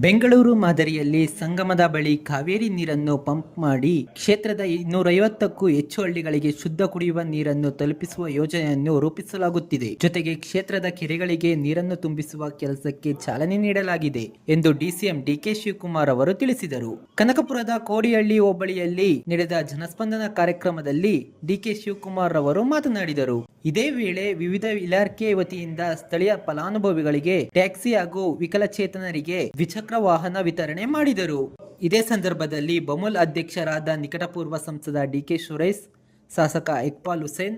ಬೆಂಗಳೂರು ಮಾದರಿಯಲ್ಲಿ ಸಂಗಮದ ಬಳಿ ಕಾವೇರಿ ನೀರನ್ನು ಪಂಪ್ ಮಾಡಿ ಕ್ಷೇತ್ರದ ಇನ್ನೂರೈವತ್ತಕ್ಕೂ ಹೆಚ್ಚು ಹಳ್ಳಿಗಳಿಗೆ ಶುದ್ಧ ಕುಡಿಯುವ ನೀರನ್ನು ತಲುಪಿಸುವ ಯೋಜನೆಯನ್ನು ರೂಪಿಸಲಾಗುತ್ತಿದೆ. ಜೊತೆಗೆ ಕ್ಷೇತ್ರದ ಕೆರೆಗಳಿಗೆ ನೀರನ್ನು ತುಂಬಿಸುವ ಕೆಲಸಕ್ಕೆ ಚಾಲನೆ ನೀಡಲಾಗಿದೆ ಎಂದು ಡಿಸಿಎಂ ಡಿಕೆ ಶಿವಕುಮಾರ್ ಅವರು ತಿಳಿಸಿದರು. ಕನಕಪುರದ ಕೋಡಿಹಳ್ಳಿ ಹೋಬಳಿಯಲ್ಲಿ ನಡೆದ ಜನಸ್ಪಂದನ ಕಾರ್ಯಕ್ರಮದಲ್ಲಿ ಡಿಕೆ ಶಿವಕುಮಾರ್ ಅವರು ಮಾತನಾಡಿದರು. ಇದೇ ವೇಳೆ ವಿವಿಧ ಇಲಾಖೆ ವತಿಯಿಂದ ಸ್ಥಳೀಯ ಫಲಾನುಭವಿಗಳಿಗೆ ಟ್ಯಾಕ್ಸಿ ಹಾಗೂ ವಿಕಲಚೇತನರಿಗೆ ದ್ವಿಚಕ್ರ ವಾಹನ ವಿತರಣೆ ಮಾಡಿದರು. ಇದೇ ಸಂದರ್ಭದಲ್ಲಿ ಬಮುಲ್ ಅಧ್ಯಕ್ಷರಾದ ನಿಕಟಪೂರ್ವ ಸಂಸದ ಡಿಕೆ ಸುರೇಶ್, ಶಾಸಕ ಇಕ್ಬಾಲ್ ಹುಸೇನ್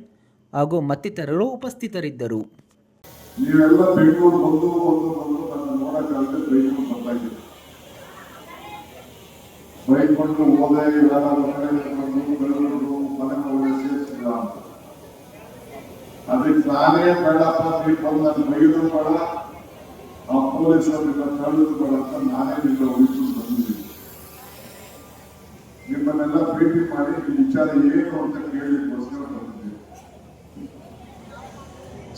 ಹಾಗೂ ಮತ್ತಿತರರು ಉಪಸ್ಥಿತರಿದ್ದರು. ಅದಕ್ಕೆ ನಾನೇ ಬೇಡಪ್ಪ ಆ ಪೊಲೀಸ್ ಬೇಡ ಅಂತ ನಾನೇ ನಿನ್ನ ಉಳಿಸು ಬಂದಿದ್ದೀನಿ. ನಿಮ್ಮನ್ನೆಲ್ಲ ಭೇಟಿ ಮಾಡಿ ವಿಚಾರ ಏನು ಅಂತ ಕೇಳಲಿಕ್ಕೋಸ್ಕರ ಬಂದಿದ್ದೀನಿ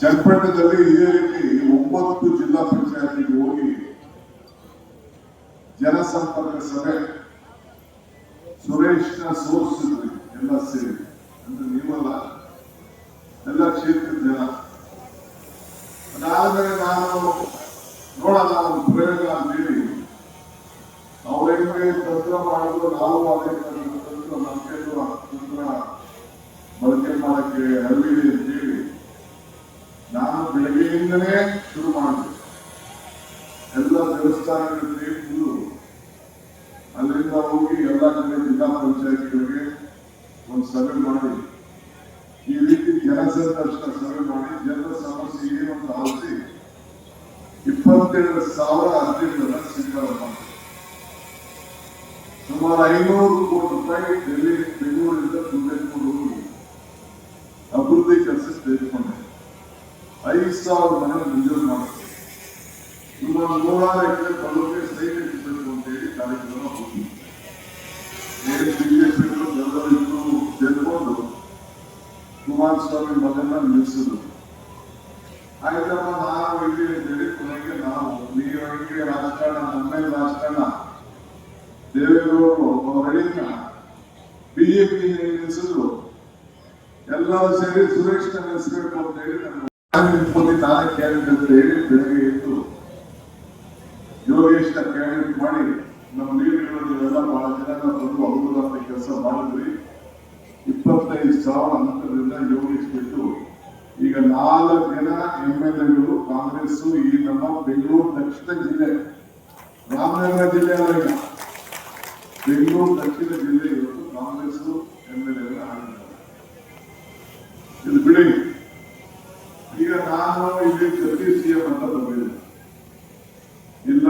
ಚನ್ನಪಟ್ಟಣದಲ್ಲಿ ಇದೇ ರೀತಿ ಒಂಬತ್ತು ಜಿಲ್ಲಾ ಪಂಚಾಯತಿಗೆ ಹೋಗಿ ಜನಸಂಪರ್ಕ ಸಭೆ ಸುರೇಶ್ನ ಸೋರ್ಸಿದ್ರಿ ಎಲ್ಲ ಸೇರಿ ಅಂದ್ರೆ ನೀವಲ್ಲ ಎಲ್ಲ ಕ್ಷೇತ್ರದ ಜನ ಅದಾದ್ಮೇಲೆ ನಾನು ನೋಡೋಣ ಒಂದು ಪ್ರಯೋಗ ಅಂತೇಳಿ ಅವ್ರ ಹೆಂಗೆ ತಂತ್ರ ಮಾಡಿದ್ರು ನಾವು ಅದೇ ತಂತ್ರ ನಂಬಿಕೆದು ತಂತ್ರ ಬಳಕೆ ಮಾಡಕ್ಕೆ ಅರಿವಿದೆ ಅಂತೇಳಿ ನಾನು ಬೆಳಗ್ಗೆಯಿಂದಲೇ ಶುರು ಮಾಡಿದ್ರು ಎಲ್ಲ ದೇವಸ್ಥಾನಗಳಲ್ಲಿ ಫುಲ್ಲು ಅಲ್ಲಿಂದ ಹೋಗಿ ಎಲ್ಲ ಕಡೆ ಜಿಲ್ಲಾ ಪಂಚಾಯತ್ಗಳಿಗೆ ಒಂದು ಸಭೆ ಮಾಡಿ. ಈ ರೀತಿ ಜನಸಂದರ್ಶನ ಸಭೆ ಮಾಡಿ ಜನರ ಸಮಸ್ಯೆ ಏನು ಅಂತ ಆಲಿಸಿ ಇಪ್ಪತ್ತೆರಡು ಸಾವಿರ ಅರ್ಜಿಗಳನ್ನ ಸ್ವೀಕಾರ ಮಾಡಿ ಸುಮಾರು ಐನೂರು ಕೋಟಿ ರೂಪಾಯಿ ಡೆಲ್ಲಿ ಬೆಂಗಳೂರಿಂದ ತುಂಬಿಕೊಂಡು ಅಭಿವೃದ್ಧಿ ಕೆಲಸ ಐದು ಸಾವಿರ ಮನೆ ಮಂಜೂರು ಮಾಡುತ್ತೆ ನೂರಾರು ಎಕರೆ ಬಲಕ್ಕೆ ಸೈಟ್ ಇಟ್ಟಿಬೇಕು ಅಂತ ಹೇಳಿ ಕಾರ್ಯಕ್ರಮ ಹೋಗಿ ಏನು ಬಿಜೆಪಿಗಳು ಎಲ್ಲರಿಗೂ ಸೇರ್ಕೊಂಡು ಕುಮಾರಸ್ವಾಮಿ ಮಗನ ನಿಲ್ಲಿಸಿದ್ರು ಆಯ್ತಮ್ಮ ನಾವು ಇಲ್ಲಿ ಅಂತೇಳಿ ಕೊನೆಗೆ ನಾವು ನೀವು ಹಂಗೆ ರಾಜಕಾರಣ ನಮ್ಮೇಲೆ ರಾಜಕಾರಣ ದೇವೇಗೌಡರು ಅವರಳಿನ ಬಿಜೆಪಿ ನಿಲ್ಲಿಸಿದ್ರು ಎಲ್ಲರೂ ಸೇರಿ ಸುರೇಶ್ ನಿಲ್ಲಿಸಬೇಕು ಅಂತ ಹೇಳಿ ನಿಂತ್ಕೊಂಡು ನಾನೇ ಕ್ಯಾರೆಟ್ ಅಂತ ಹೇಳಿ ಬೆಳಗ್ಗೆ ಎದ್ದು ಯೋಗೇಶ್ನ ಕ್ಯಾರೆಟ್ ಮಾಡಿ ನಮ್ಮ ನೀರುಗಳಿಗೆಲ್ಲ ಬಹಳ ಜನ ಬಂದು ಅಭಿವೃದ್ಧಿ ಕೆಲಸ ಮಾಡಿದ್ವಿ ಇಪ್ಪತ್ತೈದು ಸಾವಿರ ಅಂತರದಿಂದ ಯೋಗೇಶ್ ಬಿಟ್ಟು ಈಗ ನಾಲ್ಕು ಜನ ಎಂ ಎಲ್ ಎಗಳು ಕಾಂಗ್ರೆಸ್ ಈ ನಮ್ಮ ಬೆಂಗಳೂರು ದಕ್ಷಿಣ ಜಿಲ್ಲೆ ರಾಮನಗರ ಜಿಲ್ಲೆ ಈಗ ಬೆಂಗಳೂರು ದಕ್ಷಿಣ ಜಿಲ್ಲೆ ಇವತ್ತು ಕಾಂಗ್ರೆಸ್ ಎಂ ಎಲ್ ಎಗಳ ಇದು ಬಿಡಿ ನಾನು ಇಲ್ಲಿ ಜಗದೀಶ್ ಸಿಎಂ ಅಂತ ಬಂದಿಲ್ಲ ಇಲ್ಲ,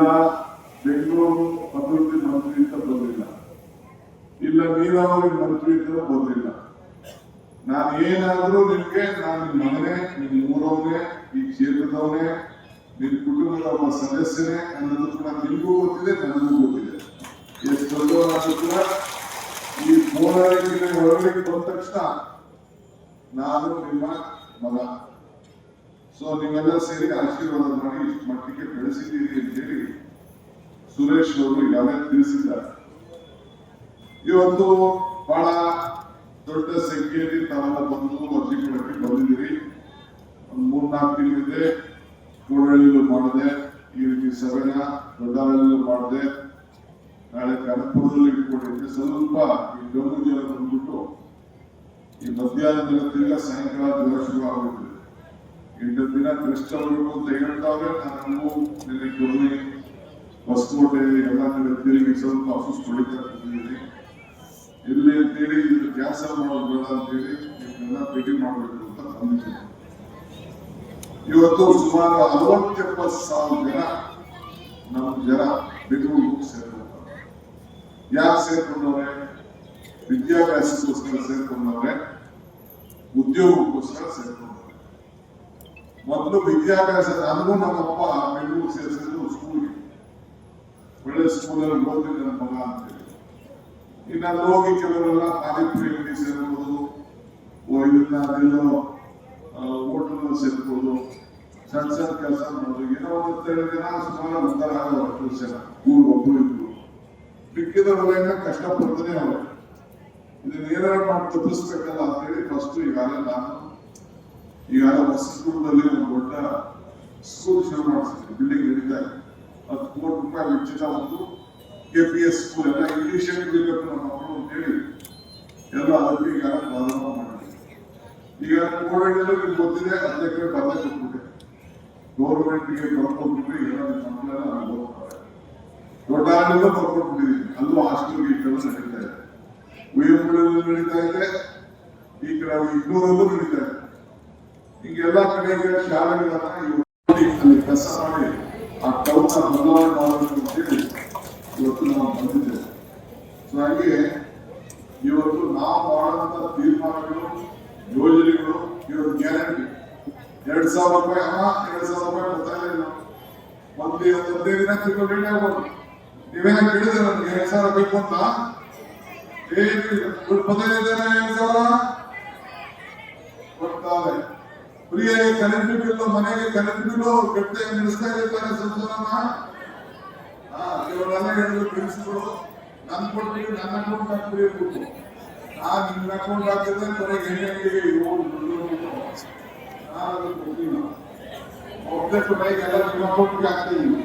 ಬೆಂಗಳೂರು ಅಭಿವೃದ್ಧಿ ಮಂತ್ರಿ ಅಂತ ಬಂದಿಲ್ಲ. ಇಲ್ಲ, ನೀರಾವರಿ ಮಂತ್ರಿ ಅಂತ ಬಂದಿಲ್ಲ. ನಾನು ಏನಾದ್ರೂ ನಿಮ್ಗೆ, ನಾನು ನಿಮ್ ಮನೆ ನಿಮ್ ಊರವನೇ, ಈ ಕ್ಷೇತ್ರದವನೇ, ನಿಮ್ ಕುಟುಂಬದ ಒಬ್ಬ ಸದಸ್ಯನೇ ಅನ್ನೋದು ಕೂಡ ನಿಮಗೂ ಗೊತ್ತಿದೆ, ನನಗೂ ಗೊತ್ತಿದೆ. ಎಷ್ಟು ದೊಡ್ಡವರಾದ್ರೂ ಕೂಡ ಈ ಹೋರಾಟಕ್ಕೆ ಹೊರಗಡೆ ಬಂದ ತಕ್ಷಣ ನಾನು ನಿಮ್ಮ ಮಗ. ಸೊ ನೀವೆಲ್ಲ ಸೇರಿ ಆಶೀರ್ವಾದ ಮಾಡಿ ಇಷ್ಟು ಮಟ್ಟಿಗೆ ಬೆಳೆಸಿದ್ದೀರಿ ಅಂತೇಳಿ ಸುರೇಶ್ ಅವರು ಈಗಾಗಲೇ ತಿಳಿಸಿದ್ದಾರೆ. ಇವತ್ತು ಬಹಳ ದೊಡ್ಡ ಸಂಖ್ಯೆಯಲ್ಲಿ ತಾವೆಲ್ಲ ಬಂದು ಅರ್ಜಿ ಕೊಡಕ್ಕೆ ಬಂದಿದ್ದೀರಿ. ಒಂದು ಮೂರ್ನಾಲ್ಕು ತಿಂಗಳಿದೆ ಕೂಡಳ್ಳಿಲು ಮಾಡಿದೆ. ಈ ರೀತಿ ಸಭೆನ ದೊಡ್ಡಲ್ಲೂ ಮಾಡಿದೆ. ನಾಳೆ ಕನಕಪುರದಲ್ಲಿ ಇಟ್ಕೊಂಡಿದ್ದೆ. ಸ್ವಲ್ಪ ಈ ಗಂಗು ಜನ ಬಂದ್ಬಿಟ್ಟು ಈ ಮಧ್ಯಾಹ್ನದ ತಿರ್ಗಾ ಸಾಯಂಕಾಲ ಜ್ವರ ಶುರು ಆಗುತ್ತೆ. ಎಂಟು ದಿನ ಅಂತ ಹೇಳ್ತಾರೆ ನಾನು ನಿನ್ನೆ ಕೊನೆ ಹೊಸಕೋಟೆ ಎಲ್ಲ ಕಡೆ ತಿರುಗಿ ಸ್ವಲ್ಪ ಆಫೀಸ್ ಹೊಡಿತಾ ಇದ್ದೀನಿ ಇಲ್ಲಿ ಅಂತೇಳಿ ಇದು ಕ್ಯಾನ್ಸಲ್ ಮಾಡೋದು ಬೇಡ ಅಂತೇಳಿ ಇದನ್ನೆಲ್ಲ ಭೇಟಿ ಮಾಡಬೇಕು ಅಂತ ಬಂದಿದ್ದೀನಿ ಇವತ್ತು ಸುಮಾರು ಅರವತ್ತೆಪ್ಪತ್ತು ಸಾವಿರ ಜನ ನಮ್ಮ ಜನ ಬೆಂಗಳೂರು ಸೇರ್ಕೊಂಡವ್ರೆ ಯಾಕೆ ಸೇರ್ಕೊಂಡವ್ರೆ ವಿದ್ಯಾಭ್ಯಾಸಕ್ಕೋಸ್ಕರ ಸೇರ್ಕೊಂಡವ್ರೆ ಉದ್ಯೋಗಕ್ಕೋಸ್ಕರ ಸೇರ್ಕೊಂಡವ್ರೆ ಮೊದಲು ವಿದ್ಯಾಭ್ಯಾಸ ನನಗೂ ನಮ್ಮಪ್ಪ ಬೆಂಗಳೂರು ಸೇರಿಸಿದ್ರು ಸ್ಕೂಲ್ಗೆ ಒಳ್ಳೆ ಸ್ಕೂಲಲ್ಲಿ ಓದಿದ್ದೆ ನಮ್ಮ ಮಗ ಅಂತೇಳಿ ಇನ್ನು ಅಲ್ಲಿ ಹೋಗಿ ಕೆಲವರೆಲ್ಲ ಪಾನಿಪುರಿ ಸೇರ್ಬೋದು ಇದನ್ನ ಅದೆಲ್ಲೋ ಹೋಟೆಲ್ ಸೇರ್ಬೋದು, ಸಣ್ಣ ಸಣ್ಣ ಕೆಲಸ ಮಾಡೋದು ಏನೋ ಒಂದು ಜನ ಸುಮಾರು ಉದ್ಧಾರ ಆಗೋದು ಜನ. ಊರು ಒಬ್ಬರು ಇದ್ರು. ಮಿಕ್ಕಿದವರೆಲ್ಲ ಕಷ್ಟಪಡ್ತಾನೆ ಅವರು. ಇದನ್ನ ಏನಾರು ಮಾಡಿ ತಪ್ಪಿಸ್ಬೇಕಲ್ಲ ಅಂತೇಳಿ ಫಸ್ಟ್ ಈಗಾಗಲೇ ನಾನು ಈಗಾಗಲೇ ಹೊಸಸ್ಕೂಲದಲ್ಲಿ ಒಂದು ದೊಡ್ಡ ಸ್ಕೂಲ್ ಶುರು ಮಾಡಿಸಿದ್ರು ಬಿಲ್ಡಿಂಗ್ ನಡೀತಾ ಇದೆ ಹತ್ತು ಕೋಟಿ ರೂಪಾಯಿ ವೆಚ್ಚದ ಒಂದು ಕೆ ಪಿ ಎಸ್ ಸ್ಕೂಲ್ ಎಲ್ಲ ಇಂಗ್ಲಿಷ್ ಕಲಿಬೇಕು ನಮ್ಮ ಮಕ್ಕಳು ಅಂತ ಹೇಳಿ ಎಲ್ಲ ಅದಕ್ಕೆ ಈಗ ಪ್ರಾರಂಭ ಮಾಡಿದೆ ಈಗ ಕೋವಿಡ್ ನಿಮ್ಗೆ ಗೊತ್ತಿದೆ ಎಕರೆ ಬದ ಕೊಟ್ಬಿಟ್ಟೆ ಗೌರ್ಮೆಂಟ್ಗೆ ಬರ್ಕೊಟ್ಬಿಟ್ಟು ಈಗ ನಿಮ್ಮ ಮಕ್ಕಳೆಲ್ಲ ಅಲ್ಲಿ ಹೋಗ್ತಾರೆ ದೊಡ್ಡ ಆಡಳಿತ ಬರ್ಕೊಟ್ಬಿಟ್ಟಿದ್ದೀನಿ ಅಲ್ಲೂ ಹಾಸ್ಟೆಲ್ ಕೆಲಸ ನಡೀತಾ ಇದೆ. ಉಯ್ಯಂಬಳಲ್ಲೂ ನಡೀತಾ ಇದೆ. ಈ ಕಡೆ ಇನ್ನೂರಲ್ಲೂ ನಡೀತಾ ಇದೆ. ಈಗ ಎಲ್ಲಾ ಕಡೆಗೆ ಶಾಲೆಗಳನ್ನ ಅಲ್ಲಿ ಕೆಲಸ ಮಾಡಿ ಆ ಕೌನ ಬದಲಾವಣೆ ಮಾಡಬೇಕು ಅಂತೇಳಿ ಇವತ್ತು ನಾವು ಬಂದಿದ್ದೇವೆ. ಸೊ ಹಾಗೆ ಇವತ್ತು ನಾವು ಮಾಡುವಂತ ತೀರ್ಮಾನಗಳು, ಯೋಜನೆಗಳು ಇವತ್ತು ಗ್ಯಾರಂಟಿ. ಎರಡ್ ಸಾವಿರ ರೂಪಾಯಿ ಅಮ್ಮ ಎರಡ್ ಸಾವಿರ ರೂಪಾಯಿ ಗೊತ್ತಾಗಲಿಲ್ಲ ಇಲ್ಲ ಒಂದು ಒಂದೇ ದಿನ ತಿಂಗಳು ಆಗ್ಬೋದು ನೀವೇನ ಕೇಳಿದ್ರೆ ನಮ್ಗೆ ಎರಡ್ ಸಾವಿರ ಬೇಕು ಅಂತ? ಏನಿಲ್ಲ ಪದೇ ಎರಡ್ ಸಾವಿರ? ಕೊಡ್ತಾರೆ. ಫ್ರೀಯಾಗಿ ಕರೆಂಟ್ ಬಿಲ್ ಮನೆಗೆ ಕರೆಂಟ್ ಬಿಲ್ ಕಟ್ಟೆ ನಡೆಸ್ತಾ ಇರ್ತಾರೆ ಸಂಸಾರನ. ಇವರೆಲ್ಲ ಹೇಳಿದ್ರು ಪ್ರಿನ್ಸಿಪಲ್ ನನ್ ಕೊಡ್ತೀವಿ ನನ್ನ ಅಕೌಂಟ್ ಹಾಕ್ಬಿಡಿ ಆ ನಾನ್ ನಿನ್ನ ಅಕೌಂಟ್ ಹಾಕಿದ್ರೆ ಕೊನೆಗೆ ನಿಮ್ಮ ಅಕೌಂಟ್ಗೆ ಹಾಕ್ತೀನಿ.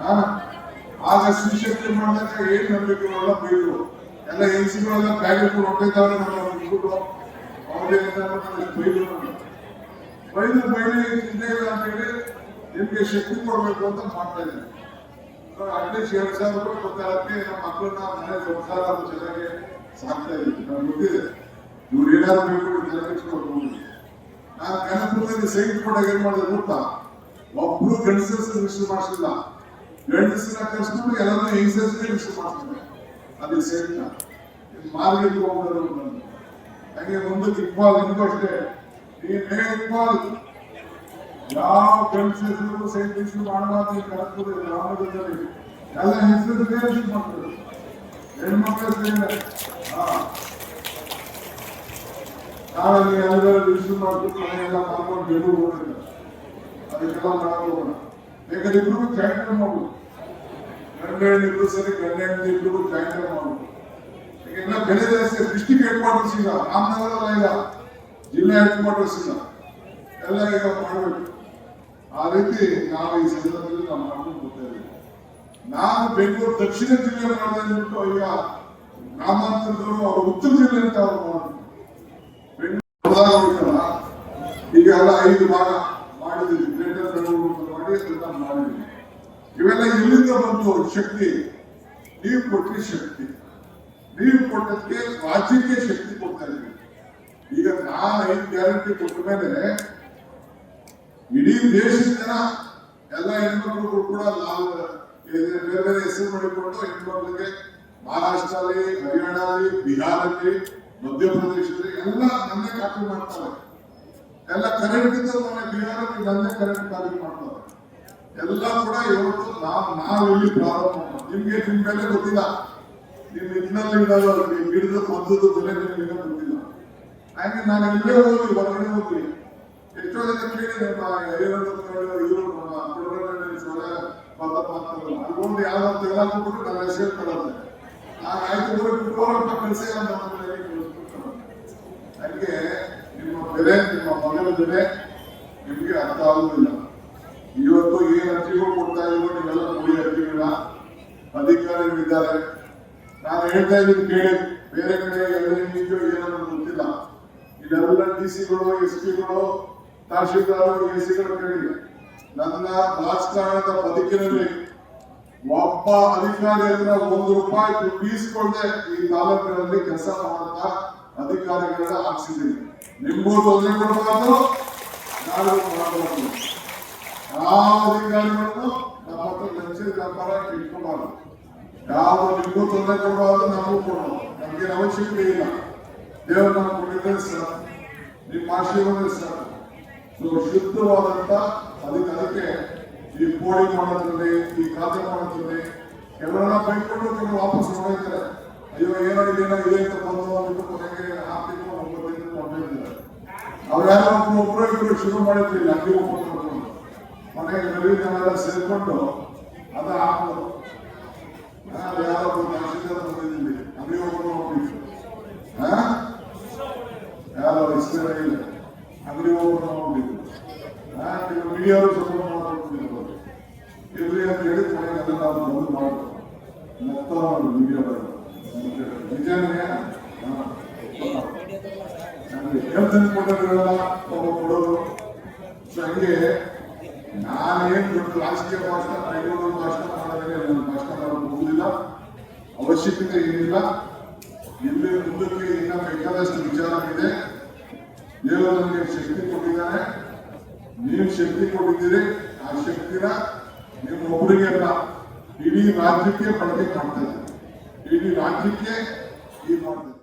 ಹಾ ಆಗ ಸುಶಕ್ತಿ ಮಾಡಿದಾಗ ಏನ್ ನಂಬಿಕೆ ಎಲ್ಲ ಬೀಳು ಎಲ್ಲ ಎನ್ಸಿಗಳೆಲ್ಲ ಬ್ಯಾಗ್ ಹೊಟ್ಟೆ ಹೊಂಟಿದ್ದಾವೆ ನಮ್ಮ ಅವ್ರಿಗೆ ಅವ್ರಿಗೆ ಬೈದು ಬೈಲಿ ಚಿಂತೆ ಇಲ್ಲ ಅಂತ ಹೇಳಿ ನಿಮ್ಗೆ ಶಕ್ತಿ ಕೊಡ್ಬೇಕು ಅಂತ ಮಾಡ್ತಾ ಇದ್ದೀನಿ. ಅಟ್ಲೀಸ್ಟ್ ಎರಡ್ ಸಾವಿರ ರೂಪಾಯಿ ಗೊತ್ತಾಗಕ್ಕೆ ನಮ್ಮ ಮಕ್ಕಳನ್ನ ಮನೆ ಸಂಸಾರ ಚೆನ್ನಾಗಿ ಸಾಕ್ತಾ ಇದ್ದೀನಿ. ನಾನು ಗೊತ್ತಿದೆ. ಇವ್ರು ಏನಾದ್ರು ಬೇಕು ತಲೆಕೆಡ್ಸ್ಕೊಂಡು ನಾನು ಕನಪುರದಲ್ಲಿ ಸೈಟ್ ಕೊಡಾಗ ಏನ್ ಮಾಡಿದೆ ಗೊತ್ತಾ? ಒಬ್ರು ಗಂಡಸರು ರಿಜಿಸ್ಟರ್ ಮಾಡಿಸಿಲ್ಲ. ಗಂಡಸರ ಕರ್ಸ್ಕೊಂಡು ಎಲ್ಲರೂ ಹೆಂಗಸರಿಗೆ ರಿಜಿಸ್ಟರ್ ಮಾಡ್ತಾರೆ ಅದು ಸೇರಿಲ್ಲ ಮಾರ್ಗ ಹೋಗ್ಬೋದು ಹಂಗೆ ಮುಂದಕ್ಕೆ ಇಕ್ಬಾಲ್ ನಿಮಗೂ ಅಷ್ಟೇ ನೀವೇ ಇಕ್ಬಾಲ್ ಯಾವ ಗಂಡಸರು ಸೈಟ್ ರಿಜಿಸ್ಟರ್ ಮಾಡಬಾರ್ದು ಈ ಕನಕಪುರ ಗ್ರಾಮದಲ್ಲಿ ಎಲ್ಲ ಹೆಸರು ರಿಜಿಸ್ಟರ್ ಮಾಡ್ತಾರೆ ಹೆಣ್ಮಕ್ಳ ಸೇರಿ ಹಾ ನಾವಲ್ಲಿ ಎಲ್ಲರೂ ರಿಜಿಸ್ಟರ್ ಮಾಡ್ಬಿಟ್ಟು ಮನೆಯೆಲ್ಲ ಮಾಡ್ಕೊಂಡು ಬೆಂಗಳೂರು ಹೋಗಿಲ್ಲ ಅದಕ್ಕೆಲ್ಲ ನಾವು ಹೋಗೋಣ ಬೇಕಾದ್ರೆ ಇಬ್ರಿಗೂ ಜಾಯಿಂಟ್ ಮಾಡ್ಬೋದು ಗಂಡ ಹೆಣ್ಣಿಬ್ರು ಸರಿ ಗಂಡ ಹೆಣ್ಣು ಇಬ್ರಿಗೂ ಜಾಯಿಂಟ್ ಮಾಡ್ಬೋದು ಈಗೆಲ್ಲ ಬೆಲೆ ಜಾಸ್ತಿ ಡಿಸ್ಟಿಕ್ ಹೆಡ್ ಕ್ವಾರ್ಟರ್ಸ್ ಇಲ್ಲ ರಾಮನಗರ ಇಲ್ಲ ಜಿಲ್ಲಾ ಹೆಡ್ ಕ್ವಾರ್ಟರ್ಸ್ ಇಲ್ಲ. ಎಲ್ಲ ಈಗ ಮಾಡಬೇಕು. ಆ ರೀತಿ ನಾವು ಈ ಸಂದರ್ಭದಲ್ಲಿ ನಾವು ಮಾಡ್ಕೊಂಡು ಇದ್ದೀವಿ. ನಾನು ಬೆಂಗಳೂರು ದಕ್ಷಿಣ ಜಿಲ್ಲೆ ಮಾಡಿದ್ಬಿಟ್ಟು ಈಗ ಗ್ರಾಮಾಂತರದವರು ಅವರು ಉತ್ತರ ಜಿಲ್ಲೆ ಅಂತ ಅವ್ರು ಮಾಡಿದ್ರು ಈಗ ಎಲ್ಲ ಐದು ಭಾಗ ಮಾಡಿದ್ದೀವಿ. ಗ್ರೇಟರ್ ಬೆಂಗಳೂರು ಅಂತ ಮಾಡಿ ಅದನ್ನ ಮಾಡಿದ್ದೀವಿ. ಇವೆಲ್ಲ ಎಲ್ಲಿಂದ ಬಂತು ಶಕ್ತಿ, ನೀವು ಕೊಟ್ಟಿ ಶಕ್ತಿ. ನೀವು ಕೊಟ್ಟದಕ್ಕೆ ರಾಜ್ಯಕ್ಕೆ ಶಕ್ತಿ ಕೊಡ್ತಾ ಇದ್ದೀವಿ. ಈಗ ನಾನು ಐದು ಗ್ಯಾರಂಟಿ ಕೊಟ್ಟ ಮೇಲೆ ಇಡೀ ದೇಶದ ಜನ ಎಲ್ಲ ಹೆಣ್ಮಕ್ಳು ಕೂಡ ನಾವು ಬೇರೆ ಬೇರೆ ಹೆಸರು ಮಾಡಿಕೊಂಡು ಹೆಣ್ಮಕ್ಳಿಗೆ ಮಹಾರಾಷ್ಟ್ರಲ್ಲಿ ಹರಿಯಾಣದಲ್ಲಿ ಬಿಹಾರಲ್ಲಿ ಮಧ್ಯಪ್ರದೇಶದಲ್ಲಿ ಎಲ್ಲ ನನ್ನೇ ಕಾಪಿ ಮಾಡ್ತಾರೆ. ಎಲ್ಲ ಕರೆಂಟ್ ಇದ್ದ ಮನೆ ಬಿಹಾರಲ್ಲಿ ನನ್ನೇ ಕರೆಂಟ್ ಕಾಪಿ ಮಾಡ್ತಾರೆ. ಎಲ್ಲ ಕೂಡ ಇವತ್ತು ನಾವು ನಾವು ಇಲ್ಲಿ ಪ್ರಾರಂಭ. ನಿಮ್ಗೆ ನಿಮ್ ಬೆಲೆ ಗೊತ್ತಿಲ್ಲ. ನಿಮ್ ಇನ್ನಲ್ಲಿ ಇಡೋದು ಗಿಡದ ಮದ್ದದ ಬೆಲೆ ನಿಮ್ಗೆ ಗೊತ್ತಿಲ್ಲ. ಹಾಗೆ ನಾನು ಇಲ್ಲೇ ಹೋಗಿ, ಹೊರಗಡೆ ಹೋಗಿ, ಎಷ್ಟೋ ಜನ ಕೇಳಿ ನಮ್ಮ ಮಾತಾಡಲ್ಲ ಅಲ್ಗೊಂಡು ಯಾವ್ದಾದ್ರು ಕೊಟ್ಟು ನನ್ನ ಹೆಸರು ಕೊಡುತ್ತೆ ನಾನು ಆಯ್ತು ಕಳಿಸಿ ಅಂತ ಹಂಗೆ ನಿಮ್ಮ ಬೆಲೆ, ನಿಮ್ಮ ಮಗನ ಬೆಲೆ ನಿಮಗೆ ಅರ್ಥ ಆಗುವುದಿಲ್ಲ ಇವತ್ತು ಏನ್ ಅರ್ಜಿಗಳು ಕೊಡ್ತಾ ಇದ್ರು ನೀವೆಲ್ಲ ನೋಡಿ ಅರ್ಜಿಗಳ? ಅಧಿಕಾರಿಗಳಿದ್ದಾರೆ ನಾನು ಹೇಳ್ತಾ ಇದ್ದೀನಿ, ಕೇಳಿ. ಬೇರೆ ಕಡೆ ಎಲ್ಲ ನಿಂತು ಗೊತ್ತಿಲ್ಲ. ಇದೆಲ್ಲ ಡಿ ಸಿಗಳು ಎಸ್ ಪಿಗಳು ತಹಶೀಲ್ದಾರ್ ಎ ಸಿಗಳು ಕೇಳಿ ನನ್ನ ರಾಜಕಾರಣದ ಬದುಕಿನಲ್ಲಿ ಒಬ್ಬ ಅಧಿಕಾರಿ ಹತ್ರ ಒಂದು ರೂಪಾಯಿ ದುಡ್ಡು ಈ ತಾಲೂಕಿನಲ್ಲಿ ಕೆಲಸ ಮಾಡುವಂತ ಅಧಿಕಾರಿಗಳನ್ನ ಹಾಕ್ಸಿದ್ದೀನಿ. ನಿಮಗೂ ತೊಂದರೆ ಕೊಡಬಾರ್ದು ನಾನು ಮಾಡಬಾರ್ದು ಯಾವ ಅಧಿಕಾರಿಗಳನ್ನು ನಮ್ಮ ಹತ್ರ ಲಂಚದ ವ್ಯಾಪಾರ ಇಟ್ಕೋಬಾರ್ದು ಯಾವ ನಿಮಗೂ ತೊಂದರೆ ಕೊಡಬಾರ್ದು ನಮಗೂ ಕೊಡೋದು. ನಮಗೆ ಅವಶ್ಯಕತೆ ಇಲ್ಲ. ದೇವರು ನಾವು ಕೊಟ್ಟಿದ್ದಾರೆ ಸರ್. ನಿಮ್ಮ ಆಶೀರ್ವಾದ ಸರ್. ಸೊ ಶುದ್ಧವಾದಂತ ಅದಕ್ಕೆ ಅದಕ್ಕೆ ಈ ಕೋಳಿ ಮಾಡೋದ್ರಲ್ಲಿ, ಈ ಖಾತೆ ಮಾಡೋದ್ರಲ್ಲಿ ಎಲ್ಲರನ್ನ ಬೈಕೊಂಡು ಕೆಲವು ವಾಪಸ್ ಮಾಡಿರ್ತಾರೆ ಅಯ್ಯೋ, ಏನೋ ಇದೇನೋ ಇದೆ ಅಂತ ಬಂದು ಅಂದ್ಬಿಟ್ಟು ಕೊನೆಗೆ ಹಾಕಿದ್ರು ಒಂಬತ್ತು ದಿನ ಹೊರಟಿರ್ತಾರೆ ಅವ್ರು ಯಾರೋ ಇಬ್ರು ಶುರು ಮಾಡಿದ್ರು ಅಂಗಡಿ ಓಪನ್ ಮಾಡ್ಕೊಂಡು ಮನೆಗೆ ನವೀನೆಲ್ಲ ಸೇರ್ಕೊಂಡು ಅದ ಹಾಕೋದು. ಯಾರೋ ಒಂದು ಆಶೀರ್ವಾದ ಬಂದಿದ್ದೀವಿ. ಅಲ್ಲಿ ಒಬ್ಬರು ಹೋಗ್ಬಿಟ್ಟು ಹಾ? ಇಷ್ಟೇ ಇಲ್ಲ. ಅಂಗಡಿ ಹೋಗೋಣ ನೋಡಿದ್ರು ನೀವು ಮೀಡಿಯಾರು ಸಪೋರ್ಟ್ ಮಾಡ್ಬಿಟ್ಟಿದ್ರು ಇರ್ಲಿ ಅಂತ ಹೇಳಿ ಮನೆಗೆಲ್ಲ ನಾವು ಬಂದು ಮಾಡ್ಬೇಕು ಮೊತ್ತ ಮೀಡಿಯಾ ನಿಜನೇ ಹೆಲ್ತ್ ಕೊಡೋದ್ರಲ್ಲ ಒಬ್ಬ ಕೊಡೋದು. ಸೊ ಹಂಗೆ ನಾನೇನು ದೊಡ್ಡ ರಾಜಕೀಯ ಭಾಷಣ ಐನೂರು ಭಾಷಣ ಮಾಡಿದ್ರೆ ನನ್ನ ಭಾಷಣ ಮಾಡಕ್ಕೆ ಹೋಗುದಿಲ್ಲ. ಅವಶ್ಯಕತೆ ಏನಿಲ್ಲ. ಇಲ್ಲಿ ಮುಂದಕ್ಕೆ ಇನ್ನ ಬೇಕಾದಷ್ಟು ವಿಚಾರವಿದೆ. ದೇವರು ನನಗೆ ಶಕ್ತಿ ಕೊಟ್ಟಿದ್ದಾನೆ ನೀವು ಶಕ್ತಿ ಕೊಟ್ಟಿದ್ದೀರಿ. ಆ ಶಕ್ತಿನ ನಿಮ್ಮ ಒಬ್ಬರಿಗೆ ಅಲ್ಲ, ಇಡೀ ರಾಜ್ಯಕ್ಕೆ ಬಳಕೆ ಮಾಡ್ತಾರೆ ಇಡೀ ರಾಜ್ಯಕ್ಕೆ ಈ ಮಾಡ್ತಾ ಇದ್ದೀರಿ.